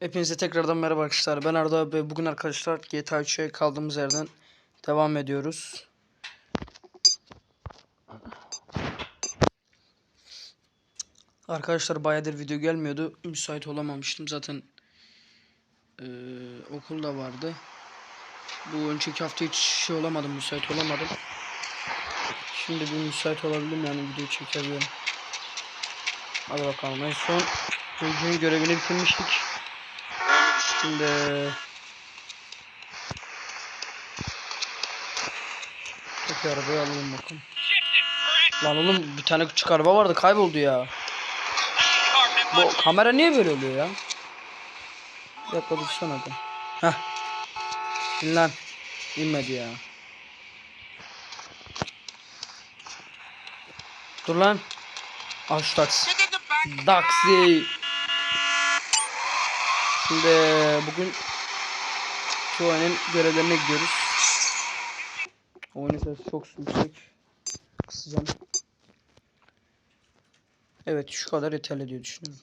Hepinize tekrardan merhaba arkadaşlar. Ben Arda ve bugün arkadaşlar GTA 3'e kaldığımız yerden devam ediyoruz. Arkadaşlar bayağıdır video gelmiyordu. Müsait olamamıştım. Zaten eee okul da vardı. Bu önceki hafta hiç şey olamadım. Müsait olamadım. Şimdi bir müsait olabildim yani video çekebilirim. Hadi bakalım. En son çocuğun görevini bitirmiştik. Şimdi Peki arabayı alalım bakalım. Lan oğlum bir tane küçük araba vardı kayboldu ya. Bu kamera niye böyle oluyor ya? Bir dakika dursana da. Heh. İn lan. İnmedi ya. Dur lan. Al şu taksi. Taksi. Şimdi bugün şu oyunun görevlerine gidiyoruz. Oyunun sesi çok yüksek. Kısacağım. Evet şu kadar yeterli diye düşünüyorum.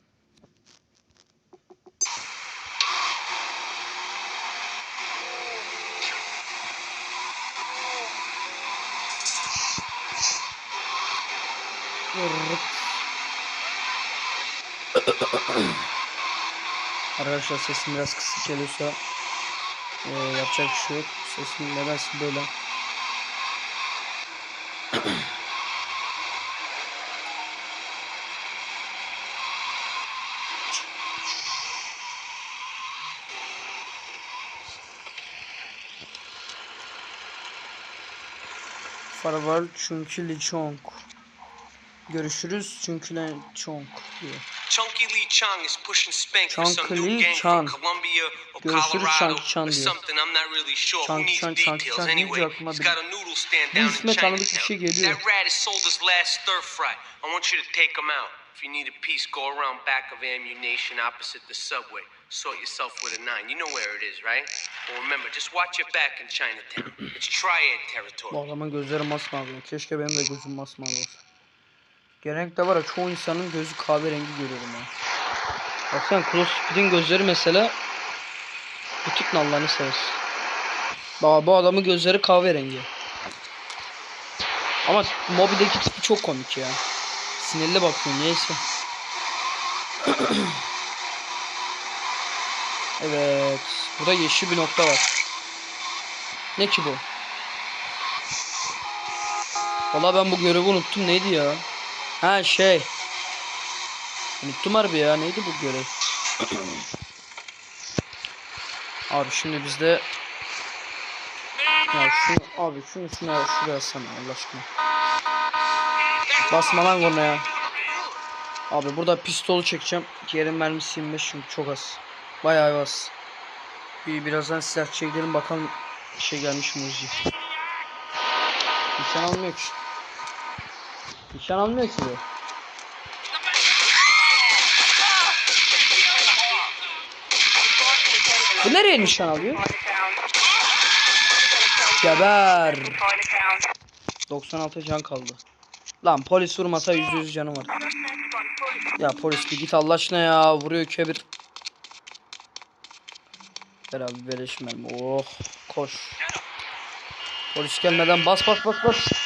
Arkadaşlar sesim biraz kısık geliyorsa eee, yapacak bir şey yok. Sesim nedense böyle. Farewell çünkü Lee Chong. Görüşürüz çünkü Lee Chong diyor. Chunky Lee Chong is pushing spank Chunky some new gang Chong. from Colombia or Görüşürüz Colorado Chunky Chan or diyor. something. I'm not really sure. Who Chunky needs Chan, Chunky details Chan deyince anyway? aklıma He's got a noodle stand down in bir Chinatown. şey geliyor. That rat has sold his last stir fry. I want you to take him out. If you need a piece, go around back of ammunition opposite the subway. Sort yourself with a nine. You know where it is, right? Well, remember, just watch your back in Chinatown. It's triad territory. Bu adamın gözleri masmavi. Keşke benim de gözüm masmavi olsa. Genellikle var ya çoğu insanın gözü kahverengi görüyorum ben. Baksana Close Speed'in gözleri mesela tip nallarını sever. Bak bu adamın gözleri kahverengi. Ama Moby'deki tipi çok komik ya. Sinirli bakıyor neyse. evet. Burada yeşil bir nokta var. Ne ki bu? Valla ben bu görevi unuttum neydi ya? Ha şey. Unuttum harbi ya neydi bu görev? abi şimdi bizde ya şunu abi şunu şuna şuraya alsana Allah aşkına. Basma lan kornaya. Abi burada pistolu çekeceğim. Yerin mermisi 25 çünkü çok az. Bayağı az. Bir birazdan silah çekelim bakalım şey gelmiş mi Uzi. Nişan almıyor ki. Nişan almıyor ki bu. Bu nereye nişan alıyor? Geber. 96 can kaldı. Lan polis vurmasa %100 canı var. Ya polis bir git Allah aşkına ya. Vuruyor kebir. Ver abi beleş mermi. Oh koş. Polis gelmeden bas bas bas bas.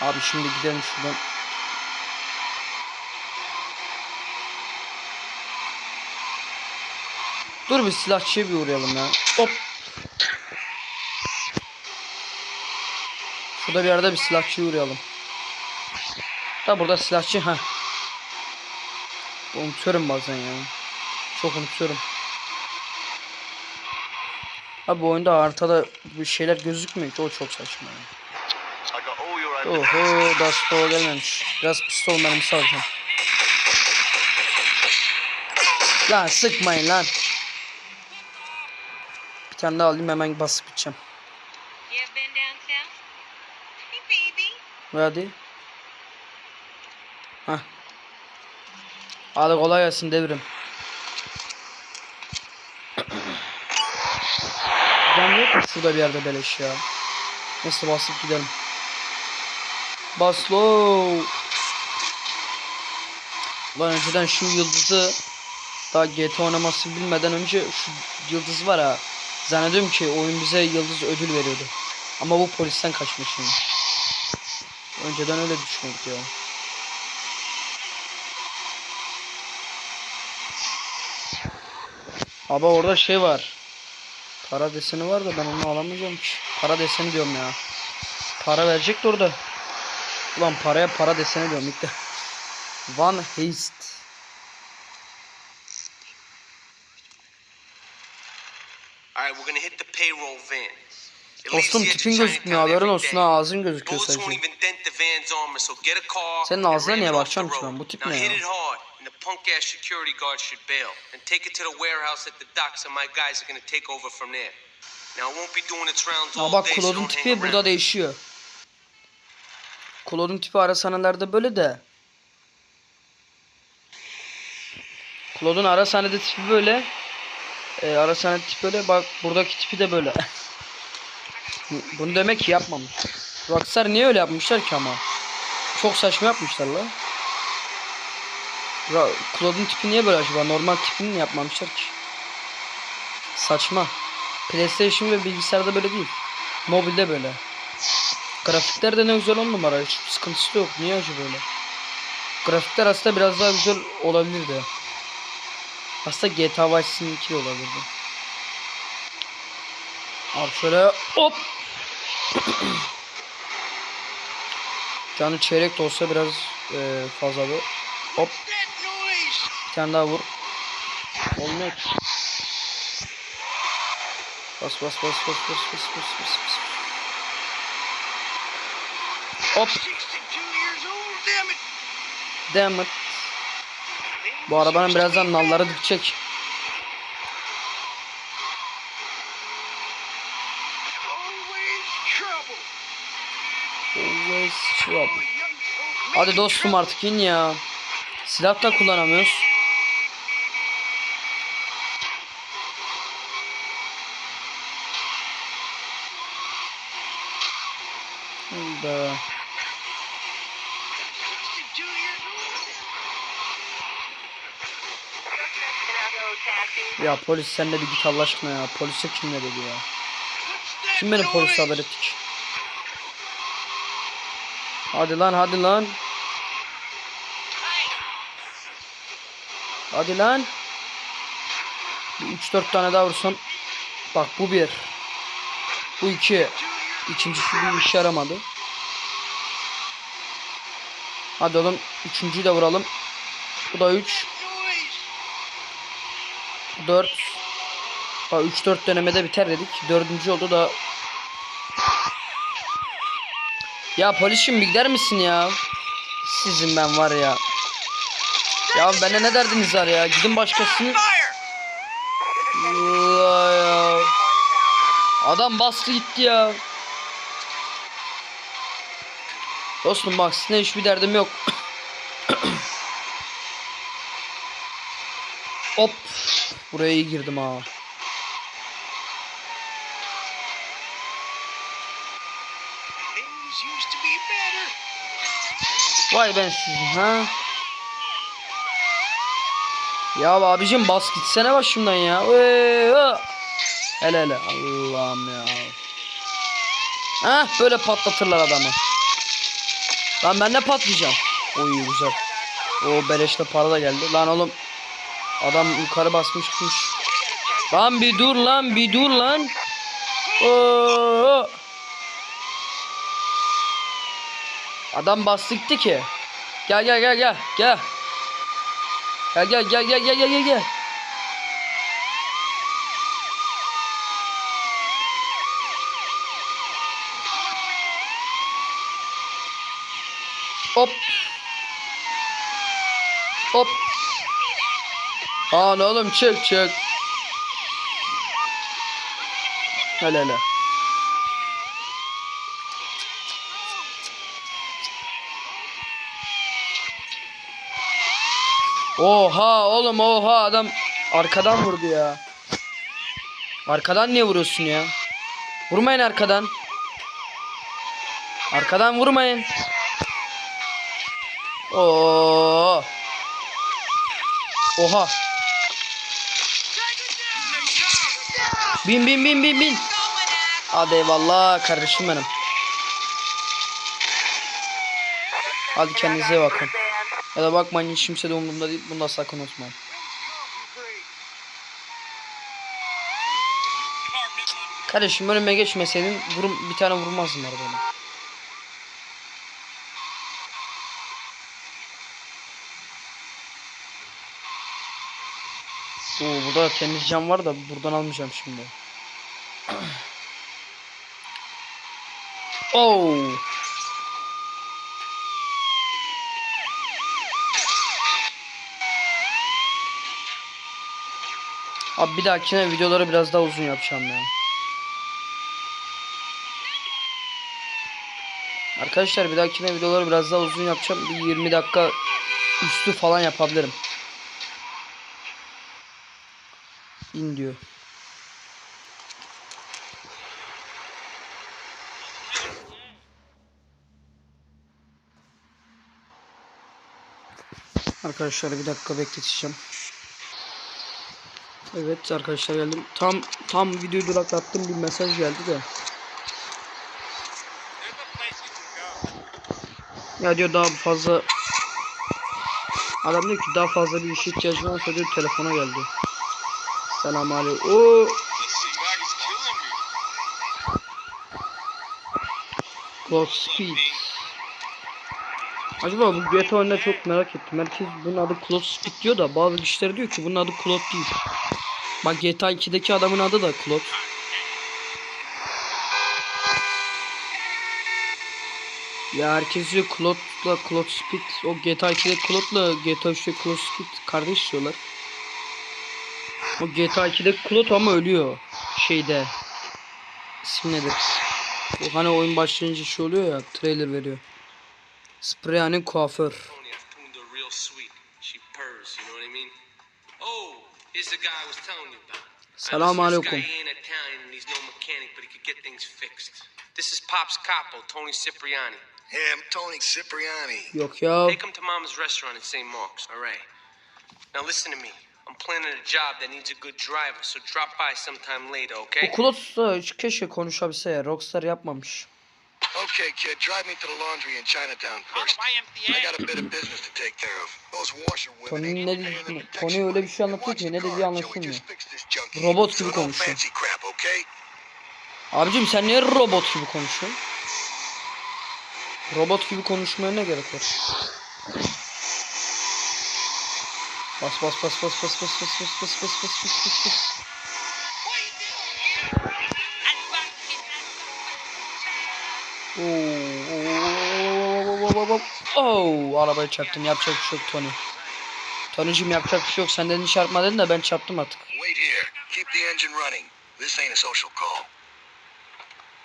Abi şimdi gidelim şuradan. Dur bir silahçıya bir uğrayalım ya. Hop. Şurada bir yerde bir silahçıya uğrayalım. Da burada silahçı ha. Unutuyorum bazen ya. Çok unutuyorum. Abi bu oyunda haritada bir şeyler gözükmüyor ki o çok saçma. ya. Oho Dasto gelmemiş. Biraz pistol mermisi alacağım. Lan sıkmayın lan. Bir tane daha alayım hemen basıp gideceğim. Hadi. Hah. Hadi kolay gelsin devrim. Can yok mu şurada bir yerde beleş ya. Neyse basıp gidelim. Bas low. Lan önceden şu yıldızı Daha GT oynaması bilmeden önce şu yıldız var ha. Zannediyorum ki oyun bize yıldız ödül veriyordu. Ama bu polisten kaçmış şimdi. Önceden öyle düşünüyorduk ya. Abi orada şey var. Para deseni var da ben onu alamayacağım ki. Para deseni diyorum ya. Para verecek de orada. Ulan paraya para desene diyorum ilk de. One haste. Dostum tipin gözükmüyor haberin olsun ha ağzın gözüküyor sadece. Senin ağzına niye bakacağım ki ben bu tip ne ya? and bak Claude'un tipi burada değişiyor. Claude'un tipi ara sahnelerde böyle de. Claude'un ara sahnede tipi böyle. Ee, ara sahnede tipi böyle. Bak buradaki tipi de böyle. Bunu demek ki yapmamış. Rockstar niye öyle yapmışlar ki ama? Çok saçma yapmışlar la. Claude'un tipi niye böyle acaba? Normal tipini yapmamışlar ki? Saçma. PlayStation ve bilgisayarda böyle değil. Mobilde böyle. Grafikler de ne güzel on numara. Hiç sıkıntısı yok. Niye acaba böyle? Grafikler aslında biraz daha güzel olabilirdi. Aslında GTA Vice City'ninki de olabilirdi. Abi şöyle hop. Canı çeyrek de olsa biraz e, fazla bir. Hop. Bir tane daha vur. Olmuyor ki. Bas bas bas bas bas bas bas bas bas. Hop. Damn it. Bu arabanın birazdan nalları dikecek. Always trouble. Hadi dostum artık in ya. Silah da kullanamıyoruz. Hayda. Ya polis sen de bir git Allah aşkına ya. Polise kim ne dedi ya? Kim beni polise haber etti ki? Hadi lan hadi lan. Hadi lan. Bir 3-4 tane daha vursam. Bak bu bir. Bu iki. İkincisi bir işe yaramadı. Hadi oğlum. Üçüncüyü de vuralım. Bu da 3. 4. Ha 3-4 denemede biter dedik. Dördüncü oldu da. Ya polisim bir gider misin ya? Sizin ben var ya. Ya bende ne derdiniz var ya? Gidin başkasını. Ya. Adam bastı gitti ya. Dostum bak sizinle hiçbir derdim yok. Hop. Buraya iyi girdim ha. Vay ben sizin ha. Ya abicim bas gitsene başımdan ya. Ee, hele hele Allah'ım ya. Ha böyle patlatırlar adamı. Lan ben ne patlayacağım? Oy güzel. O beleşte para da geldi. Lan oğlum adam yukarı basmış gitmiş. Lan bir dur lan bir dur lan. Oo. Adam bastı gitti ki. Gel gel gel gel gel. Gel gel gel gel gel gel gel Hop. Hop. Aa oğlum çık çık. Hele hele. Oha oğlum oha adam arkadan vurdu ya. Arkadan niye vuruyorsun ya? Vurmayın arkadan. Arkadan vurmayın. Oo. Oha. Bin bin bin bin bin. Hadi eyvallah kardeşim benim. Hadi kendinize bakın. Ya da bakmayın hiç kimse de umurumda değil. Bunda sakın unutmayın. Kardeşim önüme geçmeseydin vurum, bir tane vurmazdın orada beni. Burada temiz cam var da buradan almayacağım şimdi. Oo. Abi bir dahakine videoları biraz daha uzun yapacağım ya. Arkadaşlar bir dahakine videoları biraz daha uzun yapacağım. Bir 20 dakika üstü falan yapabilirim. İn diyor. Arkadaşlar bir dakika bekleteceğim. Evet arkadaşlar geldim. Tam tam videoyu duraklattım bir mesaj geldi de. Ya diyor daha fazla Adam diyor ki daha fazla bir işe ihtiyacın olsa diyor telefona geldi. Selam aleyküm. Oo. Clock Speed. Acaba bu GTA oyunda çok merak ettim. Herkes bunun adı Clock Speed diyor da bazı kişiler diyor ki bunun adı Clock değil. Bak GTA 2'deki adamın adı da Clock. Ya herkes diyor Claude'la Claude Speed. O GTA 2'de Claude'la GTA 3'te Claude Speed kardeş diyorlar. Bu GTA 2'de Klot ama ölüyor. Şeyde. İsim nedir? Bu hani oyun başlayınca şey oluyor ya. Trailer veriyor. Spreyhane'nin kuaför. Selamun aleyküm. This is Pop's capo, Tony Cipriani. Hey, I'm Tony Cipriani. Yok ya. Take him to Mama's restaurant in St. Mark's, alright? Now listen to me. I'm planning a job that needs a good driver, so drop by sometime later, okay? Claude da keşke konuşabilse ya. Rockstar yapmamış. Okay, kid, drive me to the laundry in Chinatown first. I got a bit of business to take care of. Those washerwomen Tony'nin ain't ne Tony öyle bir şey anlatıyor ki ne dediği anlaşılmıyor. Robot gibi konuşuyor. Abicim sen niye robot gibi konuşuyorsun? Robot gibi konuşmaya ne gerek var? Bas bas bas bas bas bas bas bas bas bas bas bas bas bas. Oo, arabaya çarptım yapacak bir şey yok Tony. Tony'cim yapacak bir şey yok sen dedin çarpma dedin de ben çarptım artık.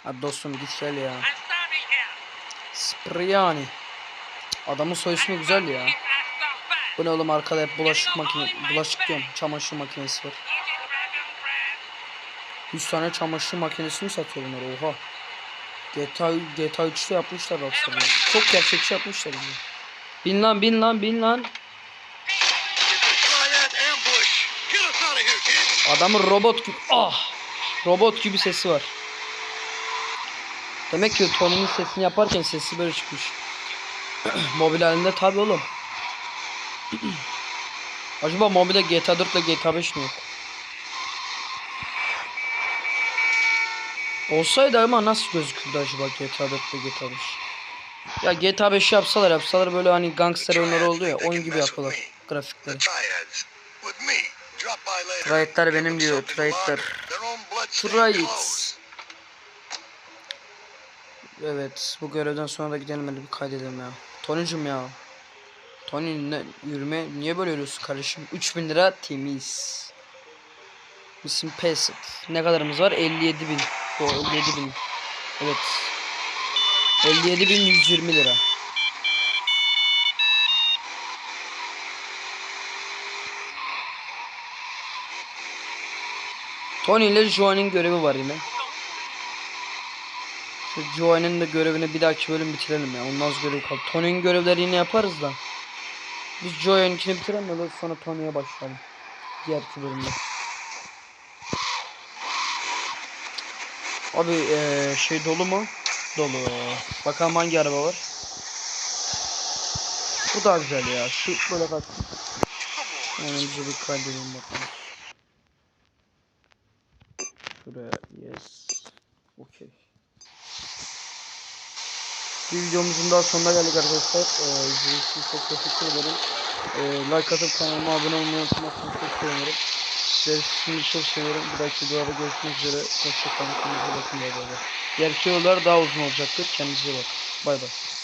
Hadi dostum git gel ya. Spriani. Adamın soy ismi güzel ya. Bu ne oğlum arkada hep bulaşık makine, bulaşık diyorum çamaşır makinesi var. 100 tane çamaşır makinesi mi satıyor bunlar oha. GTA, GTA 3'te yapmışlar aslında. Çok gerçekçi yapmışlar bunu. Bin lan bin lan bin lan. Adamın robot gibi ah robot gibi sesi var. Demek ki Tony'nin sesini yaparken sesi böyle çıkmış. Mobil halinde tabi oğlum. Acaba mobilde GTA 4 ile GTA 5 mi yok? Olsaydı ama nasıl gözükürdü acaba GTA 4 ile GTA 5? Ya GTA 5 yapsalar yapsalar böyle hani gangster oyunları oluyor ya oyun gibi yapıyorlar grafikleri. Give benim diyor, Triads. clothes. Evet bu görevden sonra da gidelim bir kaydedelim ya. Tony'cum ya. Tony ne, yürüme niye böyle ölüyorsun kardeşim? 3000 lira temiz. Bizim pes. Ne kadarımız var? 57 bin. O 57 bin. Evet. 57 bin 120 lira. Tony ile Joan'in görevi var yine. Şu de görevini bir dahaki bölüm bitirelim ya. Ondan az görev kaldı. Tony'nin görevleri yine yaparız da. Biz Joan'inkini bitirelim öyle sonra Tony'ye başlayalım. Diğer iki bölümde. Abi eee, şey dolu mu? Dolu. Bakalım hangi araba var. Bu daha güzel ya. Şu böyle bak. Bize bir kaydedelim bakalım. Şuraya yes. Okey. Bir videomuzun daha sonuna geldik arkadaşlar. Ee, için çok teşekkür ederim. Ee, like atıp kanalıma abone olmayı unutmazsanız çok sevinirim. Sizleri şimdi çok seviyorum. Bir dahaki videoda görüşmek üzere. Hoşçakalın. Kendinize bakın. Bay bay. Diğer daha uzun olacaktır. Kendinize bakın. Bay bay.